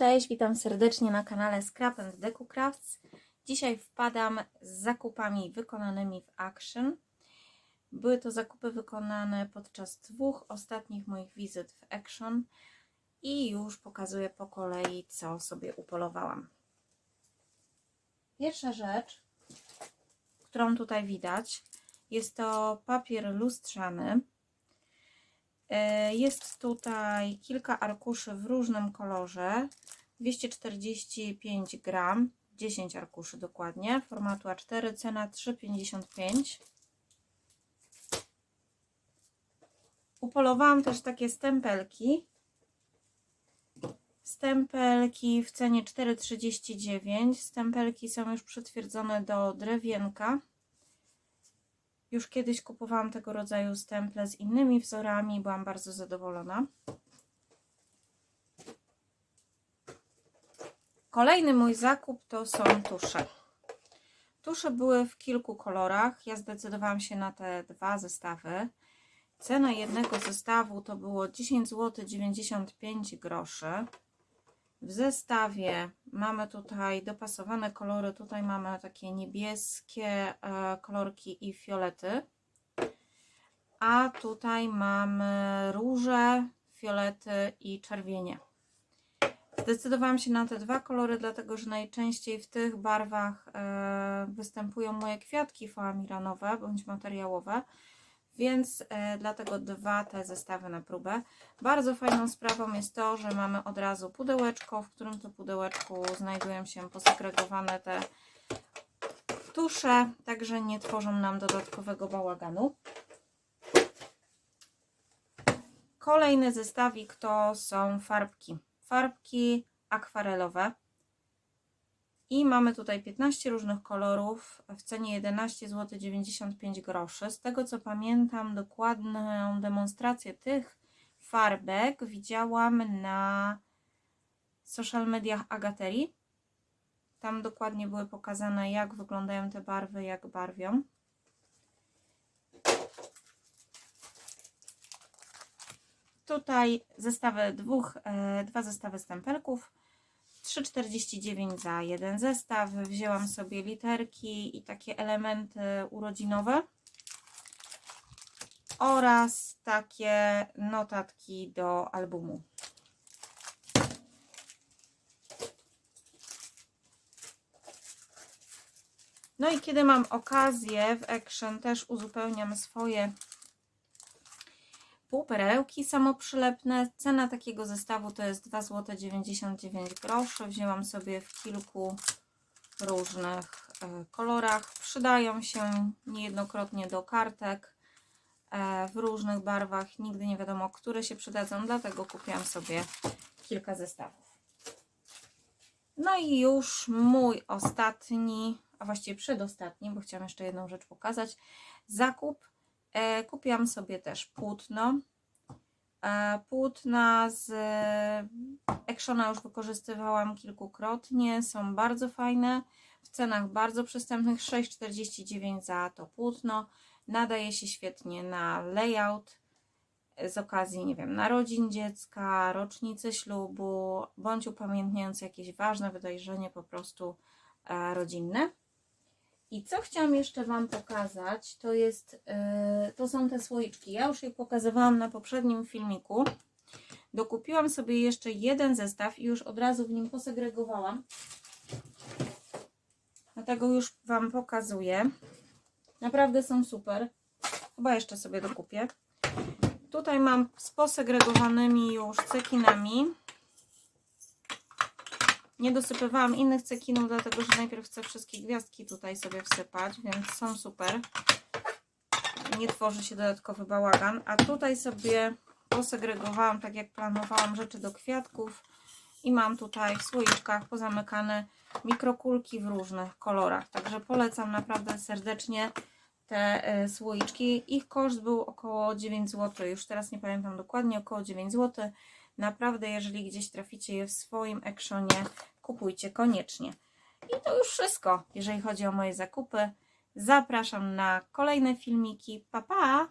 Cześć, witam serdecznie na kanale Scrap and Deco Crafts. Dzisiaj wpadam z zakupami wykonanymi w Action. Były to zakupy wykonane podczas dwóch ostatnich moich wizyt w Action i już pokazuję po kolei, co sobie upolowałam. Pierwsza rzecz, którą tutaj widać, jest to papier lustrzany. E, Jest tutaj kilka arkuszy w różnym kolorze. 245 gram, 10 arkuszy dokładnie, formatu A4, cena 3,55. Upolowałam też takie stempelki. Stempelki w cenie 4,39. Stempelki są już przytwierdzone do drewienka. Już kiedyś kupowałam tego rodzaju stemple z innymi wzorami, byłam bardzo zadowolona. Kolejny mój zakup to są tusze. Tusze były w kilku kolorach. Ja zdecydowałam się na te dwa zestawy. Cena jednego zestawu to było 10 zł 95 groszy. W zestawie mamy tutaj dopasowane kolory. Tutaj mamy takie niebieskie e, kolorki i fiolety. A tutaj mamy róże, fiolety i czerwienie. Zdecydowałam się na te dwa kolory, dlatego że najczęściej w tych barwach e, występują moje kwiatki foamiranowe bądź materiałowe więc e, dlatego dwa te zestawy na próbę. Bardzo fajną sprawą jest to, że mamy od razu pudełeczko, w którym to pudełeczku znajdują się posegregowane te tusze, także nie tworzą nam dodatkowego bałaganu. Kolejny zestawik to są farbki. Farbki akwarelowe. I mamy tutaj 15 różnych kolorów w cenie 11 zł 95 groszy. Z tego co pamiętam, dokładną demonstrację tych farbek widziałam na social mediach Agaterii. Tam dokładnie były pokazane, jak wyglądają te barwy, jak barwią. Tutaj zestawy dwóch, e, dwa zestawy stempelków. 3,49 za jeden zestaw. Wzięłam sobie literki i takie elementy urodzinowe oraz takie notatki do albumu. No i kiedy mam okazję w Action też uzupełniam swoje półperełki samoprzylepne. Cena takiego zestawu to jest 2,99 zł. Wzięłam sobie w kilku różnych e, kolorach. Przydają się niejednokrotnie do kartek e, w różnych barwach. Nigdy nie wiadomo, które się przydadzą, dlatego kupiłam sobie kilka zestawów. No i już mój ostatni, a właściwie przedostatni, bo chciałam jeszcze jedną rzecz pokazać, zakup kupiłam sobie też płótno. E, płótna z Actiona już wykorzystywałam kilkukrotnie. Są bardzo fajne. W cenach bardzo przystępnych. 6,49 za to płótno. Nadaje się świetnie na layout z okazji, nie wiem, narodzin dziecka, rocznicy ślubu, bądź upamiętniając jakieś ważne wydarzenie po prostu e, rodzinne. I co chciałam jeszcze Wam pokazać, to jest, yy, to są te słoiczki. Ja już je pokazywałam na poprzednim filmiku. Dokupiłam sobie jeszcze jeden zestaw i już od razu w nim posegregowałam. Dlatego już Wam pokazuję. Naprawdę są super. Chyba jeszcze sobie dokupię. Tutaj mam z posegregowanymi już cekinami. Nie dosypywałam innych cekinów, dlatego że najpierw chcę wszystkie gwiazdki tutaj sobie wsypać, więc są super. Nie tworzy się dodatkowy bałagan. A tutaj sobie posegregowałam, tak jak planowałam, rzeczy do kwiatków. I mam tutaj w słoiczkach pozamykane mikrokulki w różnych kolorach. Także polecam naprawdę serdecznie te e, słoiczki. Ich koszt był około 9 zł. Już teraz nie pamiętam dokładnie, około 9 zł. Naprawdę, jeżeli gdzieś traficie je w swoim actionie, kupujcie koniecznie. I to już wszystko, jeżeli chodzi o moje zakupy. Zapraszam na kolejne filmiki. Pa, pa!